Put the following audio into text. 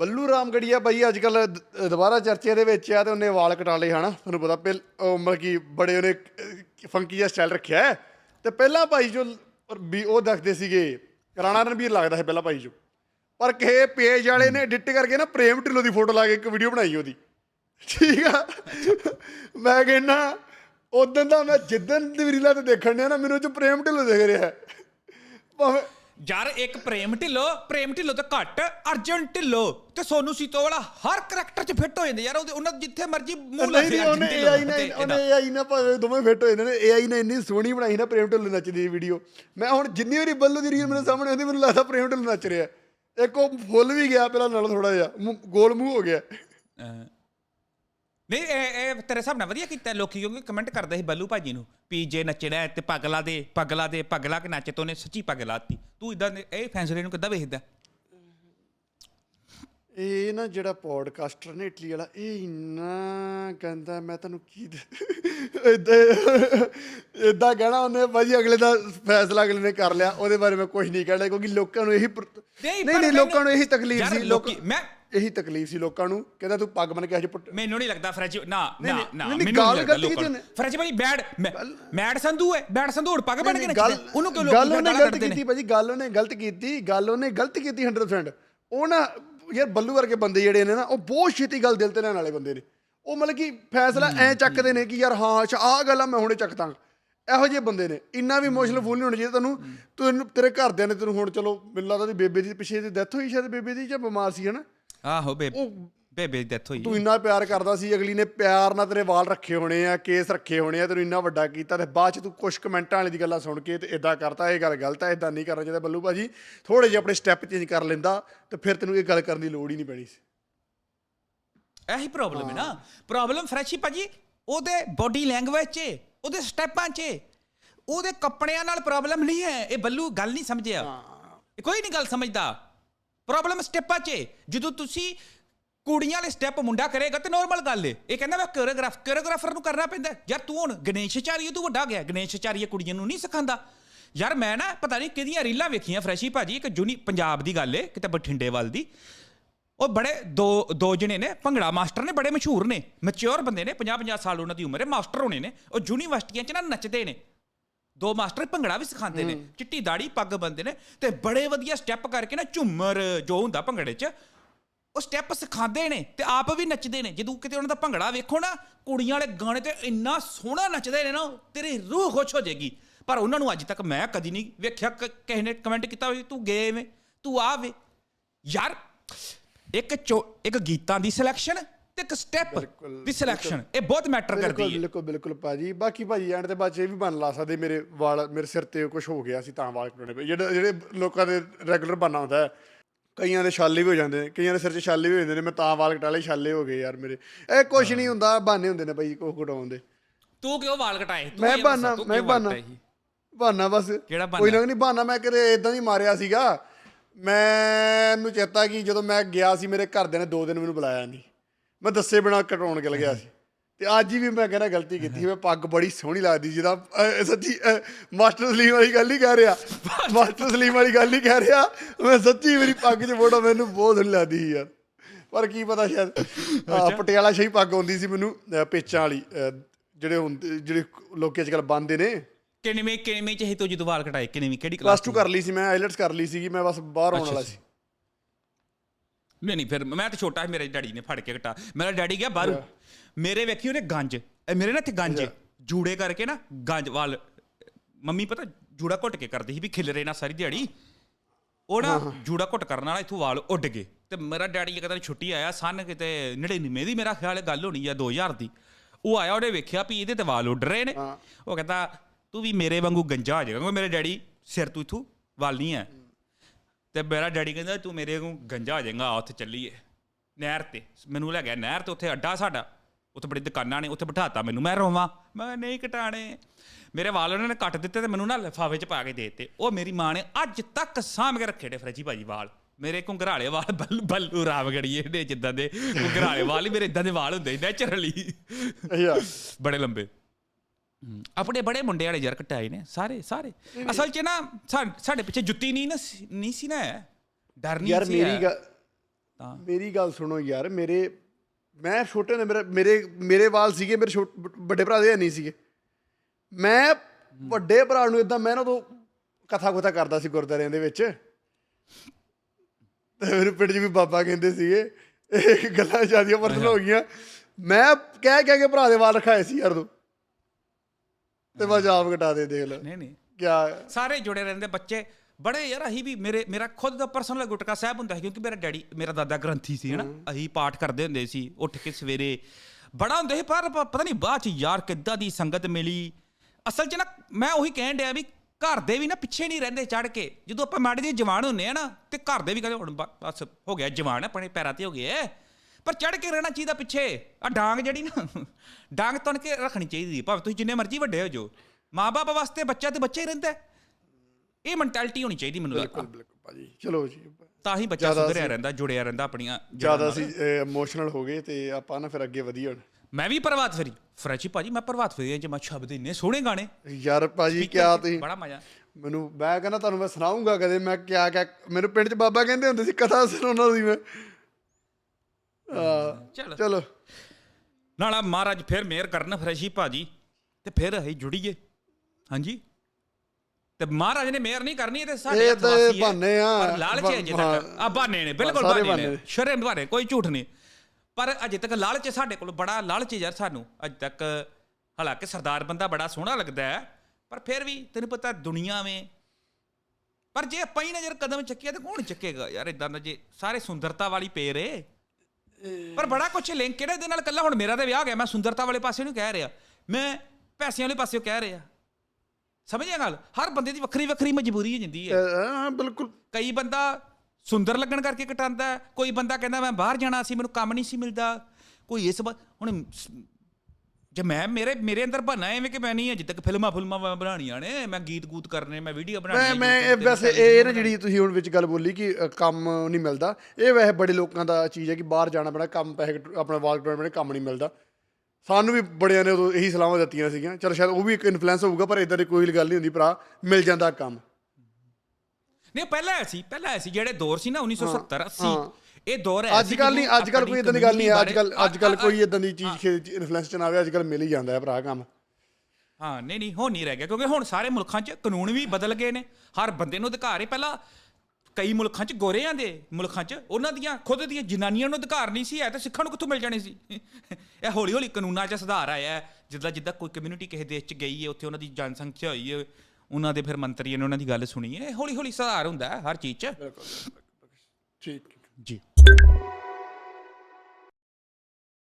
ਬੱਲੂ ਰਾਮ ਗੜੀਆ ਬਾਈ ਅੱਜ ਕੱਲ ਦੁਬਾਰਾ ਚਰਚੇ ਦੇ ਵਿੱਚ ਆ ਤੇ ਉਹਨੇ ਵਾਲ ਕਟਾ ਲਏ, ਹਨਾ? ਤੁਹਾਨੂੰ ਪਤਾ ਪਹਿਲ, ਉਹ ਮਤਲਬ ਕਿ ਬੜੇ ਉਹਨੇ ਫੰਕੀ ਜਿਹਾ ਸਟਾਈਲ ਰੱਖਿਆ ਹੈ। ਤੇ ਪਹਿਲਾਂ ਭਾਈ ਜੋ ਵੀ ਉਹ ਦੱਸਦੇ ਸੀਗੇ, ਰਾਣਾ ਰਣਬੀਰ ਲੱਗਦਾ ਸੀ ਪਹਿਲਾਂ ਭਾਈ ਜੋ। ਪਰ ਕਿਸੇ ਪੇਜ ਵਾਲੇ ਨੇ ਐਡਿਟ ਕਰਕੇ ਨਾ ਪ੍ਰੇਮ ਢਿੱਲੋਂ ਦੀ ਫੋਟੋ ਲਾ ਕੇ ਇੱਕ ਵੀਡੀਓ ਬਣਾਈ ਉਹਦੀ। ਠੀਕ ਆ? ਮੈਂ ਕਹਿੰਦਾ ਉਦੋਂ ਦਾ ਮੈਂ ਜਿੱਦਣ ਦੀ ਰੀਲਾਂ ਤੇ ਦੇਖਣ ਡਿਆ ਨਾ, ਮੈਨੂੰ ਉਹ ਚ ਪ੍ਰੇਮ ਢਿੱਲੋਂ ਦਿਖ ਰਿਹਾ ਭਾਵੇਂ ਯਾਰ ਇੱਕ ਪ੍ਰੇਮ ਢਿੱਲੋ ਪ੍ਰੇਮ ਢਿੱਲੋ ਤੇ ਘੱਟ ਅਰਜਨ ਢਿੱਲੋ ਤੇ ਸੋਨੂ ਸੀਤੋ ਵਾਲਾ ਹਰ ਕਰੈਕਟਰ 'ਚ ਫਿੱਟ ਹੋ ਜਾਂਦੇ ਯਾਰ ਉਹਦੇ ਉਹਨਾਂ ਜਿੱਥੇ ਮਰਜ਼ੀ ਮੂੰਹ ਨਹੀਂ ਨਹੀਂ ਉਹਨੇ AI ਨੇ ਉਹਨੇ AI ਨੇ ਭਾਵੇਂ ਦੋਵੇਂ ਫਿੱਟ ਹੋਏ ਨੇ AI ਨੇ ਇੰਨੀ ਸੋਹਣੀ ਬਣਾਈ ਨਾ ਪ੍ਰੇਮ ਢਿੱਲੋਂ ਨੱਚਦੀ ਵੀਡੀਓ ਮੈਂ ਹੁਣ ਜਿੰਨੀ ਵਾਰੀ ਬੱਲੂ ਦੀ ਰੀਲ ਮੇਰੇ ਸਾਹਮਣੇ ਆਉਂਦੀ ਮੈਨੂੰ ਲੱਗਦਾ ਪ੍ਰੇਮ ਢਿੱਲੋਂ ਨੱਚ ਰਿਹਾ। ਇੱਕ ਉਹ ਫੁੱਲ ਵੀ ਗਿਆ ਪਹਿਲਾਂ ਨਾਲ ਥੋੜਾ ਜਿਹਾ ਗੋਲ ਮੂੰਹ ਹੋ ਗਿਆ। ਨਹੀਂ ਇਹ ਇਹ ਤੇਰੇ ਹਿਸਾਬ ਨਾਲ ਵਧੀਆ ਕੀਤਾ ਲੋਕੀ ਕਿਉਂਕਿ ਕਮੈਂਟ ਕਰਦੇ ਸੀ ਬੱਲੂ ਭਾਜੀ ਨੂੰ ਵੀ ਜੇ ਨੱਚਣਾ ਹੈ ਤੇ ਪਗਲਾ ਦੇ ਪਗਲਾ ਦੇ ਪਗਲਾ ਕੇ ਨੱਚ ਤੋਨੇ ਸੱਚੀ ਪਗ ਲਾਤੀ ਤੂੰ ਇਦਾਂ ਇਹ ਫੈਸਲੇ ਨੂੰ ਕਿੱਦਾਂ ਵੇਖਦਾ? ਇਹ ਨਾ ਜਿਹੜਾ ਪੋਡਕਾਸਟਰ ਨੇ ਇਟਲੀ ਵਾਲਾ ਇਹ ਇੰਨਾ ਕਹਿੰਦਾ ਮੈਂ ਤੁਹਾਨੂੰ ਕੀ ਇਦਾਂ ਇਦਾਂ ਕਹਿਣਾ ਉਹਨੇ ਭਾਜੀ ਅਗਲੇ ਦਾ ਫੈਸਲਾ ਅਗਲੇ ਨੇ ਕਰ ਲਿਆ ਉਹਦੇ ਬਾਰੇ ਮੈਂ ਕੁਝ ਨਹੀਂ ਕਹਿਣਾ ਕਿਉਂਕਿ ਲੋਕਾਂ ਨੂੰ ਇਹੀ ਪ੍ਰ- ਨਹੀਂ, ਨਹੀਂ ਪਰ ਨਹੀਂ ਲੋਕਾਂ ਨੂੰ ਇਹੀ ਤਕਲੀਫ ਯਾਰ ਸੀ ਲੋਕ ਲੋਕੀ- ਮੈਂ- ਇਹੀ ਤਕਲੀਫ ਸੀ ਲੋਕਾਂ ਨੂੰ ਕਹਿੰਦਾ ਤੂੰ ਪੱਗ ਬਣ ਕੇ ਅੱਜ ਪੁੱਟ ਮੈਨੂੰ ਨਹੀਂ ਲੱਗਦਾ ਫਰੈਜ ਨਾ ਨਾ ਮੈਨੂੰ ਨਹੀਂ ਲੱਗਦਾ ਗਲਤ ਲੋਕਾਂ ਉਹਨੇ। ਫਰੈਜ ਭਾਈ ਬੈਡ ਮੈਡ ਸੰਧੂ ਹੈ ਬੈਡ ਸੰਧੂ ਹੁਣ ਪੱਗ ਬਣ ਕੇ ਨੱਚਦਾ ਉਹਨੂੰ ਕਿਉਂ ਗੱਲ ਲੋਕੀ ਉਹਨੇ ਗਾਲਾਂ ਗਲਤ ਕੱਢਦੇ ਕੀਤੀ ਭਾਜੀ ਗੱਲ ਉਹਨੇ ਗਲਤ ਕੀਤੀ ਗੱਲ ਉਹਨੇ ਗਲਤ ਕੀਤੀ 100% ਉਹ ਨਾ ਯਾਰ ਬੱਲੂ ਵਰਗੇ ਬੰਦੇ ਜਿਹੜੇ ਨੇ ਨਾ ਉਹ ਬਹੁਤ ਛੇਤੀ ਗੱਲ ਦਿਲ ਤੇ ਲੈਣ ਵਾਲੇ ਬੰਦੇ ਨੇ। ਉਹ ਮਤਲਬ ਕਿ ਫੈਸਲਾ ਐ ਚੱਕਦੇ ਨੇ ਕਿ ਯਾਰ ਹਾਂ ਅੱਛਾ ਆਹ ਗੱਲ ਆ ਮੈਂ ਹੁਣੇ ਚੱਕਦਾ ਇਹੋ ਜਿਹੇ ਬੰਦੇ ਨੇ। ਇੰਨਾ ਵੀ ਇਮੋਸ਼ਨਲ ਫੂਲ ਨਹੀਂ ਹੋਣਾ ਚਾਹੀਦਾ ਤੈਨੂੰ। ਤੈਨੂੰ ਤੇਰੇ ਘਰਦਿਆਂ ਨੇ ਤੈਨੂੰ ਹੁਣ ਚਲੋ ਮੈਨੂੰ ਲੱਗਦਾ ਦੀ ਬੇਬੇ ਦੀ ਪਿੱਛੇ ਦੀ ਡੈਥ ਹੋਈ ਸ਼ਾਇਦ ਬੇਬੇ ਦੀ ਜਾਂ ਬਿਮਾਰ ਸੀ ਹਨਾ? ਆਹੋ ਬੇਬੇ ਬੇਬੇ ਦੀ ਡੈਥ ਹੋਈ ਤੂੰ ਇੰਨਾ ਪਿਆਰ ਕਰਦਾ ਸੀ ਅਗਲੀ ਨੇ ਪਿਆਰ ਨਾਲ ਤੇਰੇ ਵਾਲ ਰੱਖੇ ਹੋਣੇ ਆ ਕੇਸ ਰੱਖੇ ਹੋਣੇ ਆ ਤੈਨੂੰ ਇੰਨਾ ਵੱਡਾ ਕੀਤਾ ਤੇ ਬਾਅਦ ਚ ਤੂੰ ਕੁਝ ਕਮੈਂਟਾਂ ਵਾਲੇ ਦੀ ਗੱਲਾਂ ਸੁਣ ਕੇ ਤੇ ਇਦਾਂ ਕਰਤਾ ਇਹ ਗੱਲ ਗਲਤ ਹੈ ਇਦਾਂ ਨਹੀਂ ਕਰਨਾ ਚਾਹੀਦਾ ਬੱਲੂ ਭਾਜੀ। ਥੋੜੇ ਜਿਹਾ ਆਪਣੇ ਸਟੈਪ ਚੇਂਜ ਕਰ ਲੈਂਦਾ ਤੇ ਫਿਰ ਤੈਨੂੰ ਇਹ ਗੱਲ ਕਰਨ ਦੀ ਲੋੜ ਹੀ ਨਹੀਂ ਪੈਣੀ ਸੀ। ਇਹੀ ਪ੍ਰੋਬਲਮ ਹੈ ਨਾ। ਪ੍ਰੋਬਲਮ ਫਰੈਸ਼ੀ ਭਾਜੀ ਉਹਦੇ ਬੋਡੀ ਲੈਂਗੁਏਜ 'ਚ ਉਹਦੇ ਸਟੈਪਾਂ 'ਚ ਉਹਦੇ ਕੱਪੜਿਆਂ ਨਾਲ ਪ੍ਰੋਬਲਮ ਨਹੀਂ ਹੈ। ਇਹ ਬੱਲੂ ਗੱਲ ਨਹੀਂ ਸਮਝਿਆ। ਕੋਈ ਨਹੀਂ ਗੱਲ ਸਮਝਦਾ। ਪ੍ਰੋਬਲਮ ਸਟੈਪਾਂ 'ਚ ਹੈ। ਜਦੋਂ ਤੁਸੀਂ ਕੁੜੀਆਂ ਵਾਲੇ ਸਟੈਪ ਮੁੰਡਾ ਕਰੇਗਾ ਤੇ ਨਾਰਮਲ ਗੱਲ ਏ। ਇਹ ਕਹਿੰਦਾ ਮੈਂ ਕੋਰੀਓਗ੍ਰਾਫ ਕੋਰੀਓਗ੍ਰਾਫਰ ਨੂੰ ਕਰਨਾ ਪੈਂਦਾ। ਯਾਰ ਤੂੰ ਹੁਣ ਗਣੇਸ਼ ਚਾਰੀਏ ਤੂੰ ਵੱਡਾ ਗਿਆ। ਗਣੇਸ਼ ਚਾਰੀਏ ਕੁੜੀਆਂ ਨੂੰ ਨਹੀਂ ਸਿਖਾਉਂਦਾ ਯਾਰ ਮੈਂ ਨਾ ਪਤਾ ਨਹੀਂ ਕਿਹਦੀਆਂ ਰੀਲਾਂ ਵੇਖੀਆਂ ਫਰੈਸ਼ੀ ਭਾਜੀ, ਇੱਕ ਜੁਨੀ ਪੰਜਾਬ ਦੀ ਗੱਲ ਏ ਕਿਤੇ ਬਠਿੰਡੇ ਵੱਲ ਦੀ। ਉਹ ਬੜੇ ਦੋ ਦੋ ਜਣੇ ਨੇ, ਭੰਗੜਾ ਮਾਸਟਰ ਨੇ, ਬੜੇ ਮਸ਼ਹੂਰ ਨੇ। ਮੈਚੁਰ ਬੰਦੇ ਨੇ 50 50 ਸਾਲ ਉਹਨਾਂ ਦੀ ਉਮਰ ਹੈ ਮਾਸਟਰ ਹੋਣੇ ਨੇ। ਉਹ ਯੂਨੀਵਰਸਿਟੀਆਂ 'ਚ ਨਾ ਨੱਚਦੇ ਨੇ। ਦੋ ਮਾਸਟਰ ਭੰਗੜਾ ਵੀ ਸਿਖਾਉਂਦੇ ਨੇ ਚਿੱਟੀ ਦਾੜੀ ਪੱਗ ਬੰਦੇ ਨੇ ਤੇ ਬੜੇ ਵਧੀਆ ਸਟੈਪ ਕਰਕੇ ਨਾ ਝੁੰਮਰ ਜੋ ਹੁੰਦਾ ਭੰਗੜੇ 'ਚ ਉਹ ਸਟੈਪ ਸਿਖਾਉਂਦੇ ਨੇ ਤੇ ਆਪ ਵੀ ਨੱਚਦੇ ਨੇ। ਜਦੋਂ ਕਿਤੇ ਉਹਨਾਂ ਦਾ ਭੰਗੜਾ ਵੇਖੋ ਨਾ ਕੁੜੀਆਂ ਵਾਲੇ ਗਾਣੇ ਤੇ ਇੰਨਾ ਸੋਹਣਾ ਨੱਚਦੇ ਨੇ ਨਾ ਤੇਰੀ ਰੂਹ ਖੁਸ਼ ਹੋ ਜਾਏਗੀ। ਪਰ ਉਹਨਾਂ ਨੂੰ ਅੱਜ ਤੱਕ ਮੈਂ ਕਦੀ ਨਹੀਂ ਵੇਖਿਆ ਕਿਸੇ ਨੇ ਕਮੈਂਟ ਕੀਤਾ ਵੀ ਤੂੰ ਗਏ ਵੇਂ ਤੂੰ ਆ ਵੇ। ਯਾਰ ਇੱਕ ਇੱਕ ਗੀਤਾਂ ਦੀ ਸਿਲੈਕਸ਼ਨ ਇੱਕ ਸਟੈਪ ਦੀ ਸਿਲੈਕਸ਼ਨ ਇਹ ਬਹੁਤ ਮੈਟਰ ਕਰਦੀ ਹੈ। ਬਿਲਕੁਲ ਬਿਲਕੁਲ ਭਾਜੀ। ਬਾਕੀ ਭਾਜੀ ਐਂਡ ਤੇ ਬਾਅਦ 'ਚ ਇਹ ਵੀ ਬਣ ਲਾ ਸਕਦੇ ਮੇਰੇ ਵਾਲ ਮੇਰੇ ਸਿਰ ਤੇ ਕੁਝ ਹੋ ਗਿਆ ਸੀ ਤਾਂ ਵਾਲ ਕਟਾਉਣੇ ਪਏ। ਜਿਹੜੇ ਜਿਹੜੇ ਲੋਕਾਂ ਦੇ ਰੈਗੂਲਰ ਬਣਨਾ ਹੁੰਦਾ ਹੈ ਕਈਆਂ ਦੇ ਛਾਲੇ ਵੀ ਹੋ ਜਾਂਦੇ ਨੇ ਕਈਆਂ ਦੇ ਸਿਰ 'ਚ ਛਾਲੇ ਵੀ ਹੋ ਜਾਂਦੇ ਨੇ ਮੈਂ ਤਾਂ ਵਾਲ ਕਟਾ ਲਏ ਛਾਲੇ ਹੋ ਗਏ ਯਾਰ ਮੇਰੇ। ਇਹ ਕੁਝ ਨਹੀਂ ਹੁੰਦਾ ਬਹਾਨੇ ਹੁੰਦੇ ਨੇ ਭਾਈ ਕੋ ਕਟਾਉਣ ਦੇ। ਤੂੰ ਕਿਉਂ ਵਾਲ ਕਟਾਏ? ਤੂੰ ਮੈਂ ਬਹਾਨਾ ਮੈਂ ਬਹਾਨਾ? ਬਹਾਨਾ ਬਸ ਕੋਈ? ਨਾ ਨਹੀਂ ਬਹਾਨਾ ਮੈਂ ਕਦੇ ਇਦਾਂ ਹੀ ਮਾਰਿਆ ਸੀਗਾ। ਮੈਨੂੰ ਚੇਤਾ ਕਿ ਜਦੋਂ ਮੈਂ ਗਿਆ ਸੀ ਮੇਰੇ ਘਰਦਿਆਂ ਨੇ ਦੋ ਦਿਨ ਮੈਨੂੰ ਬੁਲਾਇਆ ਨਹੀਂ। ਮੈਂ ਦੱਸੇ ਬਿਨਾ ਕਟਾਉਣ ਚਲ ਗਿਆ ਸੀ। ਤੇ ਅੱਜ ਵੀ ਮੈਂ ਕਹਿੰਦਾ ਗਲਤੀ ਕੀਤੀ ਮੈਂ ਪੱਗ ਬੜੀ ਸੋਹਣੀ ਲੱਗਦੀ ਜਿਹਦਾ ਅਹ, ਸੱਚੀ ਅਹ, ਮਾਸਟਰ ਸਲੀਮ ਵਾਲੀ ਗੱਲ ਨਹੀਂ ਕਹਿ ਰਿਹਾ। ਮਾਸਟਰ ਸਲੀਮ ਵਾਲੀ ਗੱਲ ਨਹੀਂ ਕਹਿ ਰਿਹਾ। ਮੈਂ ਸੱਚੀ ਮੇਰੀ ਪੱਗ 'ਚ ਫੋਟੋ ਮੈਨੂੰ ਬਹੁਤ ਸੋਹਣੀ ਲੱਗਦੀ ਸੀ ਯਾਰ। ਪਰ ਕੀ ਪਤਾ ਸ਼ਾਇਦ ਆਹ, ਪਟਿਆਲਾ ਸ਼ਾਹੀ ਪੱਗ ਆਉਂਦੀ ਸੀ ਮੈਨੂੰ ਅਹ, ਪੇਚਾਂ ਵਾਲੀ ਅਹ, ਜਿਹੜੇ ਹੁੰਦੇ ਜਿਹੜੇ ਲੋਕੀ ਅੱਜ ਕੱਲ ਬੰਨਦੇ ਨੇ। ਕਿੰਨਵੇਂ ਕਿੰਨਵੇਂ ਚ ਹੀ ਤੂੰ ਜਦੋਂ ਵਾਲ ਕਟਾਏ ਕਿੰਨਵੇਂ ਕਿਹੜੀ ਪਲੱਸ ਕਲਾਸ 2 ਕਰ ਲਈ ਸੀ ਮੈਂ ਆਈਲਟਸ ਕਰ ਲਈ ਸੀਗੀ ਮੈਂ ਬਸ ਬਾਹਰ ਆਉਣ ਵਾਲਾ ਸੀ। ਨਹੀਂ ਨਹੀਂ ਫਿਰ ਮੈਂ ਤਾਂ ਛੋਟਾ ਸੀ ਮੇਰੇ ਡੈਡੀ ਨੇ ਫੜ ਕੇ ਕਟਾ। ਮੇਰਾ ਡੈਡੀ ਗਿਆ ਬਾਹਰੋਂ। ਮੇਰੇ ਵੇਖੀ ਉਹਨੇ ਗੰਜ। ਇਹ ਮੇਰੇ ਨਾ ਇੱਥੇ ਗੰਜ ਜੂੜੇ ਕਰਕੇ ਨਾ ਗੰਜ ਵਾਲ। ਮੰਮੀ ਪਤਾ ਜੂੜਾ ਘੁੱਟ ਕੇ ਕਰਦੀ ਸੀ ਵੀ ਖਿਲਰੇ ਨਾ ਸਾਰੀ ਦਿਹਾੜੀ। ਉਹ ਨਾ ਜੂੜਾ ਘੁੱਟ ਕਰਨ ਵਾਲਾ ਇੱਥੋਂ ਵਾਲ ਉੱਡ ਗਏ। ਤੇ ਮੇਰਾ ਡੈਡੀ ਇੱਕ ਦਿਨ ਛੁੱਟੀ ਆਇਆ ਸਨ ਕਿਤੇ 99 ਦੀ ਮੇਰਾ ਖਿਆਲ ਗੱਲ ਹੋਣੀ ਆ 2000 ਦੀ। ਉਹ ਆਇਆ ਉਹਨੇ ਵੇਖਿਆ ਵੀ ਇਹਦੇ ਤੇ ਵਾਲ ਉੱਡ ਰਹੇ ਨੇ। ਉਹ ਕਹਿੰਦਾ ਤੂੰ ਵੀ ਮੇਰੇ ਵਾਂਗੂ ਗੰਜਾ ਹੋ ਜਾਏਗਾ ਕਿਉਂਕਿ ਮੇਰੇ ਡੈਡੀ ਸਿਰ ਤੋਂ ਇਥੋਂ ਵਾਲ ਨਹੀਂ ਹੈ। ਤੇ ਮੇਰਾ ਡੈਡੀ ਕਹਿੰਦਾ ਤੂੰ ਮੇਰੇ ਨੂੰ ਗੰਜਾ ਹੋ ਜਾਏਗਾ ਆ ਉੱਥੇ ਚੱਲੀਏ। ਨਹਿਰ ਤੇ ਮੈਨੂੰ ਲੈ ਗਿਆ ਨਹਿਰ ਤੇ ਉੱਥੇ ਅੱਡਾ ਸਾਡਾ। ਉੱਥੇ ਬੜੀ ਦੁਕਾਨਾਂ ਨੇ ਉੱਥੇ ਬਿਠਾਤਾ ਮੈਨੂੰ। ਮੈਂ ਰੋਵਾਂ ਮੈਂ ਨਹੀਂ ਕਟਾਣੇ। ਮੇਰੇ ਵਾਲ ਉਹਨਾਂ ਨੇ ਕੱਟ ਦਿੱਤੇ ਤੇ ਮੈਨੂੰ ਨਾ ਲਿਫਾਫੇ 'ਚ ਪਾ ਕੇ ਦੇ ਦਿੱਤੇ। ਉਹ ਮੇਰੀ ਮਾਂ ਨੇ ਅੱਜ ਤੱਕ ਸਾਂਭ ਕੇ ਰੱਖੇ ਨੇ ਫਰਜੀ ਭਾਜੀ ਵਾਲ। ਮੇਰੇ ਘੁੰਗਰਾਲੇ ਵਾਲ ਬੱਲ ਬੱਲੂ ਰਾਮਗੜੀਏ ਦੇ ਜਿੱਦਾਂ ਦੇ। ਘੁੰਗਰਾਲੇ ਵਾਲ ਹੀ ਮੇਰੇ ਇਦਾਂ ਦੇ ਵਾਲ ਹੁੰਦੇ ਨੈਚੁਰਲੀ। ਅੱਛਾ। ਬੜੇ ਲੰਬੇ। ਆਪਣੇ ਬੜੇ ਮੁੰਡੇ ਵਾਲੇ ਯਾਰ ਕਟਾਏ ਨੇ ਸਾਰੇ ਸਾਰੇ। ਅਸਲ 'ਚ ਨਾ ਸਾਡੇ ਪਿੱਛੇ ਜੁੱਤੀ ਨਹੀਂ ਨਾ ਨਹੀਂ ਸੀ ਨਾ ਡਰ ਨਹੀਂ ਯਾਰ ਸੀ ਮੇਰੀ ਹੈ। ਗੱਲ ਤਾਂ। ਮੇਰੀ ਗੱਲ ਸੁਣੋ ਯਾਰ ਮੇਰੇ ਮੈਂ ਛੋਟੇ ਨੇ ਮੇਰੇ ਮੇਰੇ ਮੇਰੇ ਵਾਲ ਸੀਗੇ ਮੇਰੇ ਵੱਡੇ ਭਰਾ ਦੇ ਨਹੀਂ ਸੀਗੇ। ਮੈਂ ਵੱਡੇ ਭਰਾ ਨੂੰ ਇਦਾਂ ਮੈਂ ਨਾ ਤੋਂ ਕਥਾ ਕੁਥਾ ਕਰਦਾ ਸੀ ਗੁਰਦਾਰਿਆਂ ਦੇ ਵਿੱਚ। ਤੇ ਮੇਰੇ ਪਿੰਡ 'ਚ ਵੀ ਬਾਬਾ ਕਹਿੰਦੇ ਸੀਗੇ ਇਹ ਗੱਲਾਂ ਜਿਆਦੀਆਂ ਪਰਸਨਲ ਹੋ ਗਈਆਂ। ਮੈਂ ਕਹਿ ਕਹਿ ਕੇ ਭਰਾ ਦੇ ਵਾਲ ਰਖਾਏ ਸੀ ਯਾਰ ਤੂੰ ਤੇ ਬਸ ਆਪ ਘਟਾ ਦੇ ਦੇਖ ਲੈ। ਨਹੀਂ ਨਹੀਂ। ਕਿਆ? ਸਾਰੇ ਜੁੜੇ ਰਹਿੰਦੇ ਬੱਚੇ। ਬੜੇ ਯਾਰ ਅਸੀਂ ਵੀ ਮੇਰੇ ਮੇਰਾ ਖੁਦ ਦਾ ਪਰਸਨਲ ਗੁਟਕਾ ਸਾਹਿਬ ਹੁੰਦਾ ਸੀ ਕਿਉਂਕਿ ਮੇਰਾ ਡੈਡੀ ਮੇਰਾ ਦਾਦਾ ਗ੍ਰੰਥੀ ਸੀ ਹਨਾ? ਅਸੀਂ ਪਾਠ ਕਰਦੇ ਹੁੰਦੇ ਸੀ ਉੱਠ ਕੇ ਸਵੇਰੇ। ਬੜਾ ਹੁੰਦੇ ਸੀ ਪਰ ਪਤਾ ਨਹੀਂ ਬਾਅਦ ਚ ਯਾਰ ਕਿੱਦਾਂ ਦੀ ਸੰਗਤ ਮਿਲੀ। ਅਸਲ 'ਚ ਨਾ ਮੈਂ ਉਹੀ ਕਹਿਣ ਡਿਆ ਵੀ ਘਰ ਦੇ ਵੀ ਨਾ ਪਿੱਛੇ ਨਹੀਂ ਰਹਿੰਦੇ ਚੜ ਕੇ। ਜਦੋਂ ਆਪਾਂ ਮਾੜੇ ਜਿਹੇ ਜਵਾਨ ਹੁੰਨੇ ਆ ਨਾ ਤੇ ਘਰ ਦੇ ਵੀ ਕਹਿੰਦੇ ਹੁਣ ਬਸ ਹੋ ਗਿਆ ਜਵਾਨ ਆਪਣੇ ਪੈਰਾਂ ਤੇ ਹੋ ਗਏ ਪਰ ਚੜ ਕੇ ਰਹਿਣਾ ਚਾਹੀਦਾ ਪਿੱਛੇ। ਆ ਡਾਂਗ ਜਿਹੜੀ ਨਾ ਡਾਂਗ ਤਣ ਕੇ ਰੱਖਣੀ ਚਾਹੀਦੀ ਭਾਵੇਂ ਤੁਸੀਂ ਜਿੰਨੇ ਮਰਜ਼ੀ ਵੱਡੇ ਹੋ ਜੋ ਮਾਪੇ ਵਾਸਤੇ ਬੱਚਾ ਤੇ ਬੱਚਾ ਹੀ ਰਹਿੰਦਾ। ਇਹ ਮੈਂਟੈਲਿਟੀ ਹੋਣੀ ਚਾਹੀਦੀ ਮੈਨੂੰ ਲੱਗਦਾ। ਬਿਲਕੁਲ ਬਿਲਕੁਲ ਭਾਜੀ। ਚਲੋ ਜੀ। ਤਾਂ ਹੀ ਬੱਚਾ ਸੁਧਰਿਆ ਰਹਿੰਦਾ ਜੁੜਿਆ ਰਹਿੰਦਾ ਆਪਣੀਆਂ ਜ਼ਿਆਦਾ। ਅਸੀਂ ਇਮੋਸ਼ਨਲ ਹੋ ਗਏ ਤੇ ਆਪਾਂ ਨਾ ਫਿਰ ਅੱਗੇ ਵਧੀਆ ਮੈਂ ਵੀ ਪ੍ਰਭਾਤ ਫੇਰੀ। ਫਰੈਚੀ ਭਾਜੀ ਮੈਂ ਪ੍ਰਭਾਤ ਫੇਰੀ ਚ ਮੈਂ ਸ਼ਬਦ ਇੰਨੇ ਸੋਹਣੇ ਗਾਣੇ। ਯਾਰ ਭਾਜੀ ਕਿਆ ਤੁਸੀਂ ਬੜਾ ਮਜ਼ਾ। ਮੈਨੂੰ ਮੈਂ ਕਹਿੰਦਾ ਤੁਹਾਨੂੰ ਮੈਂ ਸੁਣਾਉਂਗਾ ਕਦੇ ਮੈਂ ਕਿਆ ਕਿਆ ਮੈਨੂੰ ਪਿੰਡ 'ਚ ਬਾਬਾ ਕਹਿੰਦੇ ਹੁੰਦੇ ਸੀ ਕਥਾ ਸੁਣਾਉਣਾ ਸੀ ਮੈਂ। ਚਲੋ। ਚਲੋ। ਨਾਲਾ ਮਹਾਰਾਜ ਫਿਰ ਮਿਹਰ ਕਰਨ ਫਰੈਸ਼ੀ ਭਾਜੀ ਤੇ ਫਿਰ ਅਸੀਂ ਜੁੜੀਏ। ਹਾਂਜੀ? ਤੇ ਮਹਾਰਾਜ ਨੇ ਮਿਹਰ ਨਹੀਂ ਕਰਨੀ ਇਹ ਤੇ ਸਾਡੇ ਇਹ ਤਾਂ ਵਾਸੀ ਹੈ। ਬਹਾਨੇ ਆ। ਪਰ ਲਾਲਚ ਹੈ ਅਜੇ ਤੱਕ। ਆ ਬਹਾਨੇ ਨੇ ਬਿਲਕੁਲ ਸਾਰੇ ਬਹਾਨੇ ਨੇ। ਬਹਾਨੇ। ਸ਼ਰਮ ਬਹਾਨੇ ਕੋਈ ਝੂਠ ਨਹੀਂ। ਪਰ ਅਜੇ ਤੱਕ ਲਾਲਚ ਸਾਡੇ ਕੋਲ ਬੜਾ ਲਾਲਚ ਹੈ ਯਾਰ ਸਾਨੂੰ। ਅਜੇ ਤੱਕ ਹਾਲਾਂਕਿ ਸਰਦਾਰ ਬੰਦਾ ਬੜਾ ਸੋਹਣਾ ਲੱਗਦਾ ਹੈ ਪਰ ਫਿਰ ਵੀ ਤੈਨੂੰ ਪਤਾ ਦੁਨੀਆ ਵੇਂ। ਪਰ ਜੇ ਆਪਾਂ ਹੀ ਨਾ ਯਾਰ ਕਦਮ ਚੱਕਿਆ ਤੇ ਕੌਣ ਚੱਕੇਗਾ ਯਾਰ? ਇਦਾਂ ਦਾ ਜੇ ਸਾਰੇ ਸੁੰਦਰਤਾ ਵਾਲੀ ਪੇਰ ਏ। ਪਰ ਬੜਾ ਕੁਝ ਲਿੰਕ ਕਿਹੜੇ ਦੇ ਨਾਲ ਕੱਲਾ ਹੁਣ ਮੇਰਾ ਤੇ ਵਿਆਹ ਗਿਆ ਮੈਂ ਸੁੰਦਰਤਾ ਵਾਲੇ ਪਾਸੇ ਨੂੰ ਕਹਿ ਰਿਹਾ। ਮੈਂ ਪੈਸਿਆਂ ਵਾਲੇ ਪਾਸਿਓਂ ਕਹਿ ਰਿਹਾ। ਸਮਝਿਆ ਗੱਲ? ਹਰ ਬੰਦੇ ਦੀ ਵੱਖਰੀ ਵੱਖਰੀ ਮਜਬੂਰੀ ਹੋ ਜਾਂਦੀ ਹੈ। ਹਾਂ ਬਿਲਕੁਲ। ਕਈ ਬੰਦਾ ਸੁੰਦਰ ਲੱਗਣ ਕਰਕੇ ਕਟਾਂਦਾ ਹੈ, ਕੋਈ ਬੰਦਾ ਕਹਿੰਦਾ ਮੈਂ ਬਾਹਰ ਜਾਣਾ ਸੀ ਮੈਨੂੰ ਕੰਮ ਨਹੀਂ ਸੀ ਮਿਲਦਾ। ਕੋਈ ਇਸ ਹੁਣ ਜੇ ਮੈਂ ਮੇਰੇ ਮੇਰੇ ਅੰਦਰ ਬਣਾ ਐਵੇਂ ਕਿ ਮੈਂ ਨਹੀਂ ਅਜੇ ਤੱਕ ਫਿਲਮਾਂ ਫਿਲਮਾਂ ਮੈਂ ਬਣਾਉਣੀਆਂ ਨੇ ਮੈਂ ਗੀਤ ਗੂਤ ਕਰਨੇ ਮੈਂ ਵੀਡੀਓ ਬਣਾਉਣੀ ਮੈਂ ਵੈਸੇ ਇਹ ਨਾ ਜਿਹੜੀ ਤੁਸੀਂ ਹੁਣ ਵਿੱਚ ਗੱਲ ਬੋਲੀ ਕਿ ਕੰਮ ਨਹੀਂ ਮਿਲਦਾ ਇਹ ਵੈਸੇ ਬੜੇ ਲੋਕਾਂ ਦਾ ਚੀਜ਼ ਹੈ ਕਿ ਬਾਹਰ ਜਾਣਾ ਪੈਣਾ ਕੰਮ ਪੈਸੇ ਆਪਣਾ ਵਾਲ ਕਟਾਉਣੇ ਪੈਣੇ ਕੰਮ ਨਹੀਂ ਮਿਲਦਾ। ਸਾਨੂੰ ਵੀ ਬੜਿਆਂ ਨੇ ਉਦੋਂ ਇਹੀ ਸਲਾਹਾਂ ਦਿੱਤੀਆਂ ਸੀਗੀਆਂ ਚਲ ਸ਼ਾਇਦ ਉਹ ਵੀ ਇੱਕ ਇਨਫਲੂਐਂਸ ਹੋਊਗਾ ਪਰ ਇਦਾਂ ਦੀ ਕੋਈ ਗੱਲ ਨਹੀਂ ਹੁੰਦੀ ਭਰਾ ਮਿਲ ਜਾਂਦਾ ਕੰਮ। ਨਹੀਂ ਪਹਿਲਾਂ ਸੀ ਪਹਿਲਾਂ ਸੀ ਜਿਹੜੇ ਦੌਰ ਸੀ ਨਾ 1970 80 ਹਾਂ। ਇਹ ਦੌਰ ਹੈ ਅੱਜ ਕੱਲ ਨਹੀਂ ਅੱਜ ਕੱਲ ਕੋਈ ਇਦਾਂ ਦੀ ਗੱਲ ਨਹੀਂ ਹੈ ਅੱਜ ਕੱਲ ਅੱਜ ਕੱਲ ਕੋਈ ਇਦਾਂ ਦੀ ਚੀਜ਼ ਇਨਫਲੂਐਂਸ ਚ ਨਾ ਆਵੇ ਅੱਜ ਕੱਲ ਮਿਲ ਹੀ ਜਾਂਦਾ ਹੈ ਭਰਾ ਕੰਮ। ਹਾਂ ਨਹੀਂ ਨਹੀਂ ਹੁਣ ਨਹੀਂ ਰਹਿ ਗਿਆ ਕਿਉਂਕਿ ਹੁਣ ਸਾਰੇ ਮੁਲਕਾਂ 'ਚ ਕਾਨੂੰਨ ਵੀ ਬਦਲ ਗਏ ਨੇ। ਹਰ ਬੰਦੇ ਨੂੰ ਅਧਿਕਾਰ ਹੈ ਪਹਿਲਾਂ ਕਈ ਮੁਲਕਾਂ 'ਚ ਗੋਰਿਆਂ ਦੇ ਮੁਲਕਾਂ 'ਚ ਉਹਨਾਂ ਦੀਆਂ ਖੁਦ ਦੀਆਂ ਜਨਾਨੀਆਂ ਨੂੰ ਅਧਿਕਾਰ ਨਹੀਂ ਸੀ ਹੈ ਤੇ ਸਿੱਖਾਂ ਨੂੰ ਕਿੱਥੋਂ ਮਿਲ ਜਾਣੇ ਸੀ? ਇਹ ਹੌਲੀ ਹੌਲੀ ਕਾਨੂੰਨਾਂ 'ਚ ਸੁਧਾਰ ਆਇਆ ਜਿੱਦਾਂ ਜਿੱਦਾਂ ਕੋਈ ਕਮਿਊਨਿਟੀ ਕਿਸੇ ਦੇਸ਼ 'ਚ ਗਈ ਹੈ ਉੱਥੇ ਉਹਨਾਂ ਦੀ ਜਨਸੰਖਿਆ ਹੋਈ ਹੈ ਉਹਨਾਂ ਦੇ ਫਿਰ ਮੰਤਰੀਆਂ ਨੇ ਉਹਨਾਂ ਦੀ ਗੱਲ ਸੁਣੀ ਹੈ ਹੌਲੀ ਹੌਲੀ ਸੁਧਾਰ ਹੁੰਦਾ ਹੈ ਹਰ ਚੀਜ਼ 'ਚ। ਠੀਕ। ਜੀ। you